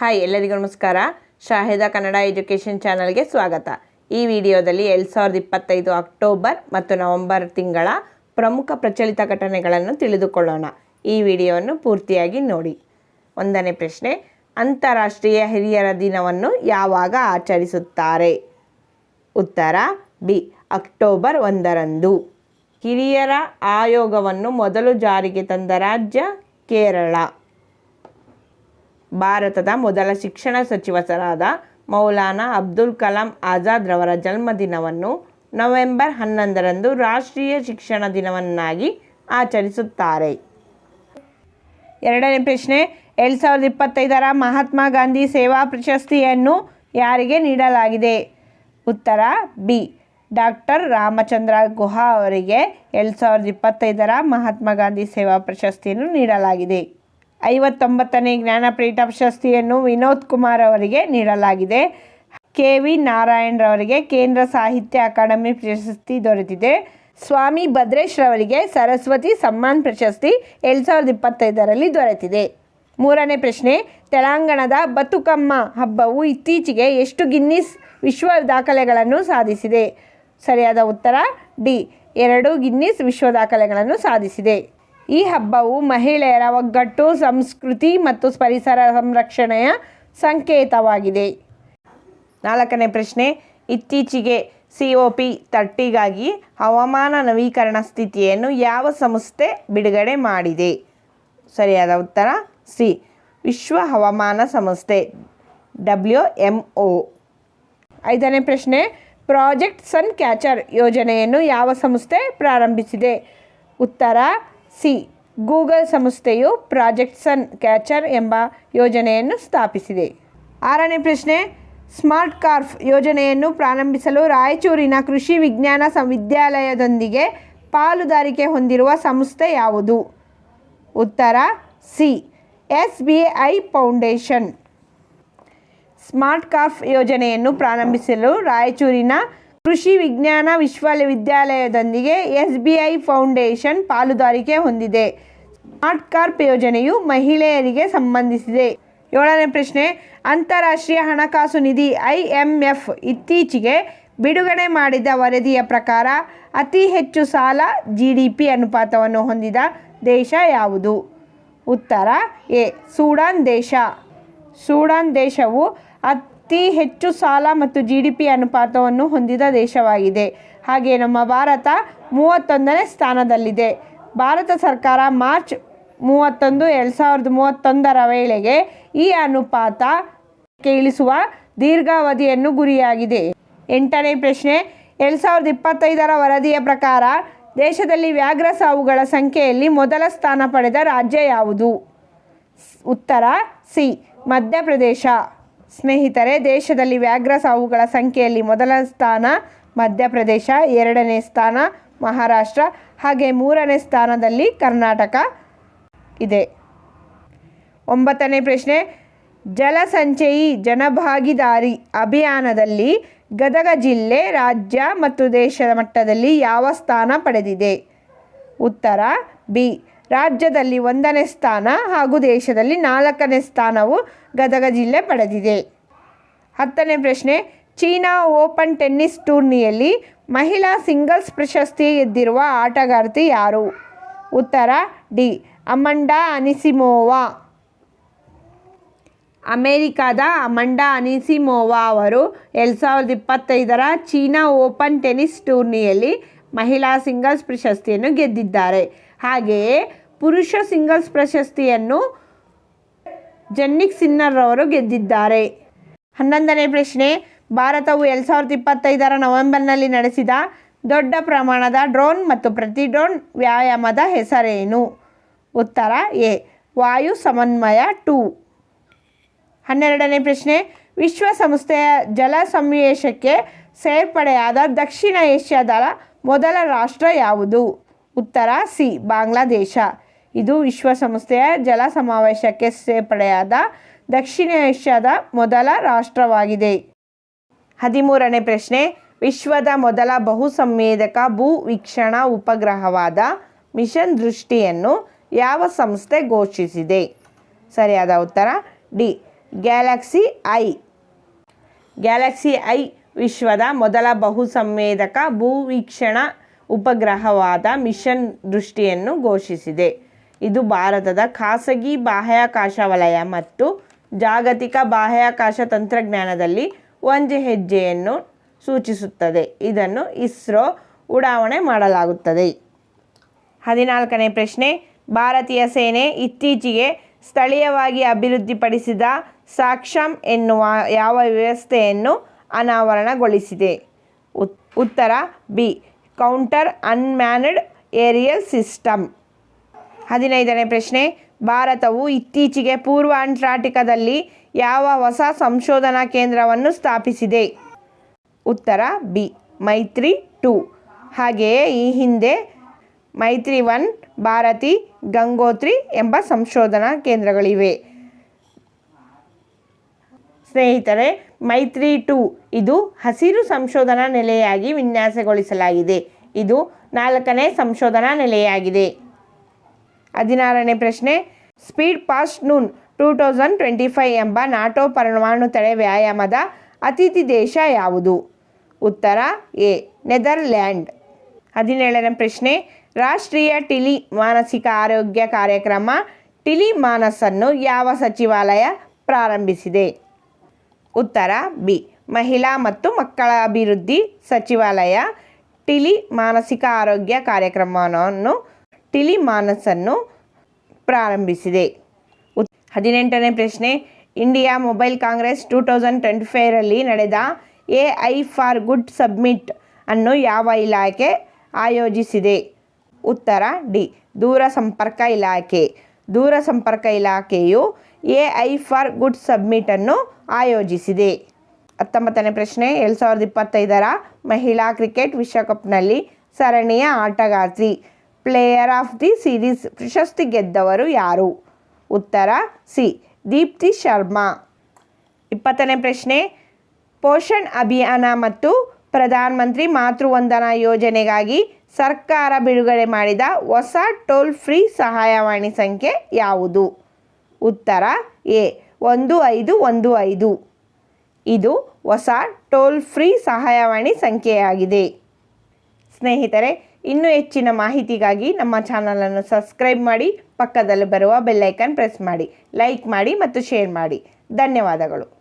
Hi, ಎಲ್ಲರಿಗೂ ನಮಸ್ಕಾರ. ಶಾಹಿದ Kannada education ಚಾನಲ್ಗೆ ಸ್ವಾಗತ. ಈ ವಿಡಿಯೋದಲ್ಲಿ ಎರಡು ಸಾವಿರದ ಇಪ್ಪತ್ತೈದು ಅಕ್ಟೋಬರ್ ಮತ್ತು ನವೆಂಬರ್ ತಿಂಗಳ ಪ್ರಮುಖ ಪ್ರಚಲಿತ ಘಟನೆಗಳನ್ನು ತಿಳಿದುಕೊಳ್ಳೋಣ. ಈ ವಿಡಿಯೋವನ್ನು ಪೂರ್ತಿಯಾಗಿ ನೋಡಿ. ಒಂದನೇ ಪ್ರಶ್ನೆ, ಅಂತಾರಾಷ್ಟ್ರೀಯ ಹಿರಿಯರ ದಿನವನ್ನು ಯಾವಾಗ ಆಚರಿಸುತ್ತಾರೆ? ಉತ್ತರ, ಬಿ, ಅಕ್ಟೋಬರ್ ಒಂದರಂದು. ಹಿರಿಯರ ಆಯೋಗವನ್ನು ಮೊದಲು ಜಾರಿಗೆ ತಂದ ರಾಜ್ಯ ಕೇರಳ. ಭಾರತದ ಮೊದಲ ಶಿಕ್ಷಣ ಸಚಿವರಾದ ಮೌಲಾನಾ ಅಬ್ದುಲ್ ಕಲಾಂ ಆಜಾದ್ ರವರ ಜನ್ಮದಿನವನ್ನು ನವೆಂಬರ್ ಹನ್ನೊಂದರಂದು ರಾಷ್ಟ್ರೀಯ ಶಿಕ್ಷಣ ದಿನವನ್ನಾಗಿ ಆಚರಿಸುತ್ತಾರೆ. ಎರಡನೇ ಪ್ರಶ್ನೆ, ಎರಡು ಸಾವಿರದ ಇಪ್ಪತ್ತೈದರ ಮಹಾತ್ಮ ಗಾಂಧಿ ಸೇವಾ ಪ್ರಶಸ್ತಿಯನ್ನು ಯಾರಿಗೆ ನೀಡಲಾಗಿದೆ? ಉತ್ತರ, ಬಿ. ಡಾಕ್ಟರ್ ರಾಮಚಂದ್ರ ಗುಹಾ ಅವರಿಗೆ ಎರಡು ಸಾವಿರದ ಇಪ್ಪತ್ತೈದರ ಮಹಾತ್ಮ ಗಾಂಧಿ ಸೇವಾ ಪ್ರಶಸ್ತಿಯನ್ನು ನೀಡಲಾಗಿದೆ. ಐವತ್ತೊಂಬತ್ತನೇ ಜ್ಞಾನಪೀಠ ಪ್ರಶಸ್ತಿಯನ್ನು ವಿನೋದ್ ಕುಮಾರ್ ಅವರಿಗೆ ನೀಡಲಾಗಿದೆ. ಕೆ ವಿ ನಾರಾಯಣರವರಿಗೆ ಕೇಂದ್ರ ಸಾಹಿತ್ಯ ಅಕಾಡೆಮಿ ಪ್ರಶಸ್ತಿ ದೊರೆತಿದೆ. ಸ್ವಾಮಿ ಭದ್ರೇಶ್ ರವರಿಗೆ ಸರಸ್ವತಿ ಸಮ್ಮಾನ್ ಪ್ರಶಸ್ತಿ ಎರಡು ಸಾವಿರದ ಇಪ್ಪತ್ತೈದರಲ್ಲಿ ದೊರೆತಿದೆ. ಮೂರನೇ ಪ್ರಶ್ನೆ, ತೆಲಂಗಾಣದ ಬತುಕಮ್ಮ ಹಬ್ಬವು ಇತ್ತೀಚೆಗೆ ಎಷ್ಟು ಗಿನ್ನಿಸ್ ವಿಶ್ವ ದಾಖಲೆಗಳನ್ನು ಸಾಧಿಸಿದೆ? ಸರಿಯಾದ ಉತ್ತರ, ಡಿ, ಎರಡು ಗಿನ್ನಿಸ್ ವಿಶ್ವ ದಾಖಲೆಗಳನ್ನು ಸಾಧಿಸಿದೆ. ಈ ಹಬ್ಬವು ಮಹಿಳೆಯರ ಒಗ್ಗಟ್ಟು, ಸಂಸ್ಕೃತಿ ಮತ್ತು ಪರಿಸರ ಸಂರಕ್ಷಣೆಯ ಸಂಕೇತವಾಗಿದೆ. ನಾಲ್ಕನೇ ಪ್ರಶ್ನೆ, ಇತ್ತೀಚೆಗೆ ಸಿ ಒ ಪಿ ತರ್ಟಿಗಾಗಿ ಹವಾಮಾನ ನವೀಕರಣ ಸ್ಥಿತಿಯನ್ನು ಯಾವ ಸಂಸ್ಥೆ ಬಿಡುಗಡೆ ಮಾಡಿದೆ? ಸರಿಯಾದ ಉತ್ತರ, ಸಿ, ವಿಶ್ವ ಹವಾಮಾನ ಸಂಸ್ಥೆ, ಡಬ್ಲ್ಯೂ ಎಂ ಒ. ಐದನೇ ಪ್ರಶ್ನೆ, ಪ್ರಾಜೆಕ್ಟ್ ಸನ್ ಕ್ಯಾಚರ್ ಯೋಜನೆಯನ್ನು ಯಾವ ಸಂಸ್ಥೆ ಪ್ರಾರಂಭಿಸಿದೆ? ಉತ್ತರ ಸಿ, ಗೂಗಲ್ ಸಂಸ್ಥೆಯು ಪ್ರಾಜೆಕ್ಟ್ ಸನ್ ಕ್ಯಾಚರ್ ಎಂಬ ಯೋಜನೆಯನ್ನು ಸ್ಥಾಪಿಸಿದೆ. ಆರನೇ ಪ್ರಶ್ನೆ, ಸ್ಮಾರ್ಟ್ ಕಾರ್ಫ್ ಯೋಜನೆಯನ್ನು ಪ್ರಾರಂಭಿಸಲು ರಾಯಚೂರಿನ ಕೃಷಿ ವಿಜ್ಞಾನ ವಿದ್ಯಾಲಯದೊಂದಿಗೆ ಪಾಲುದಾರಿಕೆ ಹೊಂದಿರುವ ಸಂಸ್ಥೆ ಯಾವುದು? ಉತ್ತರ, C S B I foundation. Smart carp ಯೋಜನೆಯನ್ನು ಪ್ರಾರಂಭಿಸಲು ರಾಯಚೂರಿನ ಕೃಷಿ ವಿಜ್ಞಾನ ವಿಶ್ವವಿದ್ಯಾಲಯದೊಂದಿಗೆ ಎಸ್ಬಿಐ ಫೌಂಡೇಶನ್ ಪಾಲುದಾರಿಕೆ ಹೊಂದಿದೆ. ಸ್ಮಾರ್ಟ್ ಕಾರ್ಪ್ ಯೋಜನೆಯು ಮಹಿಳೆಯರಿಗೆ ಸಂಬಂಧಿಸಿದೆ. ಏಳನೇ ಪ್ರಶ್ನೆ, ಅಂತಾರಾಷ್ಟ್ರೀಯ ಹಣಕಾಸು ನಿಧಿ ಐ ಎಂ ಎಫ್ ಇತ್ತೀಚೆಗೆ ಬಿಡುಗಡೆ ಮಾಡಿದ ವರದಿಯ ಪ್ರಕಾರ ಅತಿ ಹೆಚ್ಚು ಸಾಲ ಜಿ ಡಿ ಪಿ ಅನುಪಾತವನ್ನು ಹೊಂದಿದ ದೇಶ ಯಾವುದು? ಉತ್ತರ, ಎ, ಸೂಡಾನ್ ದೇಶ. ಸೂಡಾನ್ ದೇಶವು ಅತಿ ಹೆಚ್ಚು ಸಾಲ ಮತ್ತು ಜಿ ಡಿ ಪಿ ಅನುಪಾತವನ್ನು ಹೊಂದಿದ ದೇಶವಾಗಿದೆ. ಹಾಗೆ ನಮ್ಮ ಭಾರತ ಮೂವತ್ತೊಂದನೇ ಸ್ಥಾನದಲ್ಲಿದೆ. ಭಾರತ ಸರ್ಕಾರ ಮಾರ್ಚ್ ಮೂವತ್ತೊಂದು, ಎರಡು ಸಾವಿರದ ಮೂವತ್ತೊಂದರ ವೇಳೆಗೆ ಈ ಅನುಪಾತ ಕೇಳಿಸುವ ದೀರ್ಘಾವಧಿಯನ್ನು ಗುರಿಯಾಗಿದೆ. ಎಂಟನೇ ಪ್ರಶ್ನೆ, ಎರಡು ಸಾವಿರದ ಇಪ್ಪತ್ತೈದರ ವರದಿಯ ಪ್ರಕಾರ ದೇಶದಲ್ಲಿ ವ್ಯಾಘ್ರ ಸಾವುಗಳ ಸಂಖ್ಯೆಯಲ್ಲಿ ಮೊದಲ ಸ್ಥಾನ ಪಡೆದ ರಾಜ್ಯ ಯಾವುದು? ಉತ್ತರ, ಸಿ, ಮಧ್ಯಪ್ರದೇಶ. ಸ್ನೇಹಿತರೆ, ದೇಶದಲ್ಲಿ ವ್ಯಾಘ್ರ ಸಾವುಗಳ ಸಂಖ್ಯೆಯಲ್ಲಿ ಮೊದಲ ಸ್ಥಾನ ಮಧ್ಯಪ್ರದೇಶ, ಎರಡನೇ ಸ್ಥಾನ ಮಹಾರಾಷ್ಟ್ರ, ಹಾಗೆ ಮೂರನೇ ಸ್ಥಾನದಲ್ಲಿ ಕರ್ನಾಟಕ ಇದೆ. ಒಂಬತ್ತನೇ ಪ್ರಶ್ನೆ ಜಲಸಂಚಯಿ ಜನಭಾಗಿದಾರಿ ಅಭಿಯಾನದಲ್ಲಿ ಗದಗ ಜಿಲ್ಲೆ, ರಾಜ್ಯ ಮತ್ತು ದೇಶದ ಮಟ್ಟದಲ್ಲಿ ಯಾವ ಸ್ಥಾನ ಪಡೆದಿದೆ? ಉತ್ತರ, ಬಿ ರಾಜ್ಯದಲ್ಲಿ ಒಂದನೇ ಸ್ಥಾನ ಹಾಗೂ ದೇಶದಲ್ಲಿ ನಾಲ್ಕನೇ ಸ್ಥಾನವು ಗದಗ ಜಿಲ್ಲೆ ಪಡೆದಿದೆ. ಹತ್ತನೇ ಪ್ರಶ್ನೆ, ಚೀನಾ ಓಪನ್ ಟೆನ್ನಿಸ್ ಟೂರ್ನಿಯಲ್ಲಿ ಮಹಿಳಾ ಸಿಂಗಲ್ಸ್ ಪ್ರಶಸ್ತಿ ಗೆದ್ದಿರುವ ಆಟಗಾರ್ತಿ ಯಾರು? ಉತ್ತರ, ಡಿ, ಅಮಂಡಾ ಅನಿಸಿಮೋವಾ. ಅಮೇರಿಕಾದ ಅಮಂಡಾ ಅನಿಸಿಮೋವಾ ಅವರು ಎರಡು ಸಾವಿರದ ಇಪ್ಪತ್ತೈದರ ಚೀನಾ ಓಪನ್ ಟೆನ್ನಿಸ್ ಟೂರ್ನಿಯಲ್ಲಿ ಮಹಿಳಾ ಸಿಂಗಲ್ಸ್ ಪ್ರಶಸ್ತಿಯನ್ನು ಗೆದ್ದಿದ್ದಾರೆ. ಹಾಗೆಯೇ ಪುರುಷ ಸಿಂಗಲ್ಸ್ ಪ್ರಶಸ್ತಿಯನ್ನು ಜನ್ನಿಕ್ ಸಿನ್ನರ್ ಅವರು ಗೆದ್ದಿದ್ದಾರೆ. ಹನ್ನೊಂದನೇ ಪ್ರಶ್ನೆ, ಭಾರತವು ಎರಡು ಸಾವಿರದ ಇಪ್ಪತ್ತೈದರ ನವೆಂಬರ್ನಲ್ಲಿ ನಡೆಸಿದ ದೊಡ್ಡ ಪ್ರಮಾಣದ ಡ್ರೋನ್ ಮತ್ತು ಪ್ರತಿ ಡ್ರೋನ್ ವ್ಯಾಯಾಮದ ಹೆಸರೇನು? ಉತ್ತರ ಎ, ವಾಯು ಸಮನ್ವಯ ಟೂ. ಹನ್ನೆರಡನೇ ಪ್ರಶ್ನೆ, ವಿಶ್ವಸಂಸ್ಥೆಯ ಜಲ ಸಮಾವೇಶಕ್ಕೆ ಸೇರ್ಪಡೆಯಾದ ದಕ್ಷಿಣ ಏಷ್ಯಾದ ಮೊದಲ ರಾಷ್ಟ್ರ ಯಾವುದು? ಉತ್ತರ ಸಿ, ಬಾಂಗ್ಲಾದೇಶ. ಇದು ವಿಶ್ವಸಂಸ್ಥೆಯ ಜಲ ಸಮಾವೇಶಕ್ಕೆ ಸೇರ್ಪಡೆಯಾದ ದಕ್ಷಿಣ ಏಷ್ಯಾದ ಮೊದಲ ರಾಷ್ಟ್ರವಾಗಿದೆ. ಹದಿಮೂರನೇ ಪ್ರಶ್ನೆ, ವಿಶ್ವದ ಮೊದಲ ಬಹುಸಂವೇದಕ ಭೂ ವೀಕ್ಷಣಾ ಉಪಗ್ರಹವಾದ ಮಿಷನ್ ದೃಷ್ಟಿಯನ್ನು ಯಾವ ಸಂಸ್ಥೆ ಘೋಷಿಸಿದೆ? ಸರಿಯಾದ ಉತ್ತರ, D, Galaxy I. Galaxy I ವಿಶ್ವದ ಮೊದಲ ಬಹುಸಂವೇದಕ ಭೂವೀಕ್ಷಣ ಉಪಗ್ರಹವಾದ ಮಿಷನ್ ದೃಷ್ಟಿಯನ್ನು ಘೋಷಿಸಿದೆ. ಇದು ಭಾರತದ ಖಾಸಗಿ ಬಾಹ್ಯಾಕಾಶ ವಲಯ ಮತ್ತು ಜಾಗತಿಕ ಬಾಹ್ಯಾಕಾಶ ತಂತ್ರಜ್ಞಾನದಲ್ಲಿ ಒಂದು ಹೆಜ್ಜೆಯನ್ನು ಸೂಚಿಸುತ್ತದೆ. ಇದನ್ನು ಇಸ್ರೋ ಉಡಾವಣೆ ಮಾಡಲಾಗುತ್ತದೆ. ಹದಿನಾಲ್ಕನೇ ಪ್ರಶ್ನೆ, ಭಾರತೀಯ ಸೇನೆ ಇತ್ತೀಚೆಗೆ ಸ್ಥಳೀಯವಾಗಿ ಅಭಿವೃದ್ಧಿಪಡಿಸಿದ ಸಾಕ್ಷಮ್ ಎನ್ನುವ ಯಾವ ವ್ಯವಸ್ಥೆಯನ್ನು ಅನಾವರಣಗೊಳಿಸಿದೆ? ಉತ್- ಉತ್ತರ, B, counter unmanned aerial system. ಹದಿನೈದನೇ ಪ್ರಶ್ನೆ. ಭಾರತವು ಇತ್ತೀಚೆಗೆ ಪೂರ್ವ ಅಂಟಾರ್ಟಿಕಾದಲ್ಲಿ ಯಾವ ಹೊಸ ಸಂಶೋಧನಾ ಕೇಂದ್ರವನ್ನು ಸ್ಥಾಪಿಸಿದೆ? ಉತ್ತರ, ಬಿ. ಮೈತ್ರಿ ಟು. ಹಾಗೆಯೇ ಈ ಹಿಂದೆ ಮೈತ್ರಿ ಒನ್, ಭಾರತಿ, ಗಂಗೋತ್ರಿ ಎಂಬ ಸಂಶೋಧನಾ ಕೇಂದ್ರಗಳಿವೆ. ಸ್ನೇಹಿತರೆ, ಮೈತ್ರಿ ಟು ಇದು ಹಸಿರು ಸಂಶೋಧನಾ ನೆಲೆಯಾಗಿ ವಿನ್ಯಾಸಗೊಳಿಸಲಾಗಿದೆ. ಇದು ನಾಲ್ಕನೇ ಸಂಶೋಧನಾ ನೆಲೆಯಾಗಿದೆ. ಹದಿನಾರನೇ ಪ್ರಶ್ನೆ, speed past noon two thousand twenty five ಎಂಬ ನಾಟೋ ಪರಮಾಣು ತಡೆ ವ್ಯಾಯಾಮದ ಅತಿಥಿ ದೇಶ ಯಾವುದು? ಉತ್ತರ, ಎ, ನೆದರ್ಲ್ಯಾಂಡ್. ಹದಿನೇಳನೇ ಪ್ರಶ್ನೆ, ರಾಷ್ಟ್ರೀಯ ಟಿಲಿ ಮಾನಸಿಕ ಆರೋಗ್ಯ ಕಾರ್ಯಕ್ರಮ ಟಿಲಿ ಮಾನಸನ್ನು ಯಾವ ಸಚಿವಾಲಯ ಪ್ರಾರಂಭಿಸಿದೆ? ಉತ್ತರ, ಬಿ, ಮಹಿಳಾ ಮತ್ತು ಮಕ್ಕಳ ಅಭಿವೃದ್ಧಿ ಸಚಿವಾಲಯ ಟಿಲಿ ಮಾನಸಿಕ ಆರೋಗ್ಯ ಕಾರ್ಯಕ್ರಮವನ್ನು ಟಿಲಿ ಮಾನಸನ್ನು ಪ್ರಾರಂಭಿಸಿದೆ ಹದಿನೆಂಟನೇ ಪ್ರಶ್ನೆ, India mobile congress two thousand twenty ಫೈರಲ್ಲಿ ನಡೆದ A I for good summit ಅನ್ನು ಯಾವ ಇಲಾಖೆ ಆಯೋಜಿಸಿದೆ? ಉತ್ತರ, ಡಿ, ದೂರ ಸಂಪರ್ಕ ಇಲಾಖೆ. ದೂರ ಸಂಪರ್ಕ ಇಲಾಖೆಯು ಎ ಐ ಫಾರ್ ಗುಡ್ ಸಬ್ಮಿಟನ್ನು ಆಯೋಜಿಸಿದೆ. ಹತ್ತೊಂಬತ್ತನೇ ಪ್ರಶ್ನೆ, ಎರಡು ಸಾವಿರದ ಇಪ್ಪತ್ತೈದರ ಮಹಿಳಾ ಕ್ರಿಕೆಟ್ ವಿಶ್ವಕಪ್ನಲ್ಲಿ ಸರಣಿಯ ಆಟಗಾರ್ತಿ ಪ್ಲೇಯರ್ ಆಫ್ ದಿ ಸೀರೀಸ್ ಪ್ರಶಸ್ತಿ ಗೆದ್ದವರು ಯಾರು? ಉತ್ತರ, ಸಿ. ದೀಪ್ತಿ ಶರ್ಮಾ. ಇಪ್ಪತ್ತನೇ ಪ್ರಶ್ನೆ, ಪೋಷಣ್ ಅಭಿಯಾನ ಮತ್ತು ಪ್ರಧಾನ ಮಂತ್ರಿ ಮಾತೃವಂದನಾ ಯೋಜನೆಗಾಗಿ ಸರ್ಕಾರ ಬಿಡುಗಡೆ ಮಾಡಿದ ಹೊಸ ಟೋಲ್ ಫ್ರೀ ಸಹಾಯವಾಣಿ ಸಂಖ್ಯೆ ಯಾವುದು? ಉತ್ತರ, ಎ. ಒಂದು ಐದು ಒಂದು ಐದು. ಇದು ಹೊಸ ಟೋಲ್ ಫ್ರೀ ಸಹಾಯವಾಣಿ ಸಂಖ್ಯೆಯಾಗಿದೆ. ಸ್ನೇಹಿತರೆ ಇನ್ನೂ ಹೆಚ್ಚಿನ ಮಾಹಿತಿಗಾಗಿ ನಮ್ಮ ಚಾನಲನ್ನು ಸಬ್ಸ್ಕ್ರೈಬ್ ಮಾಡಿ, ಪಕ್ಕದಲ್ಲಿ ಬರುವ ಬೆಲ್ಲೈಕನ್ ಪ್ರೆಸ್ ಮಾಡಿ, ಲೈಕ್ ಮಾಡಿ ಮತ್ತು ಶೇರ್ ಮಾಡಿ. ಧನ್ಯವಾದಗಳು.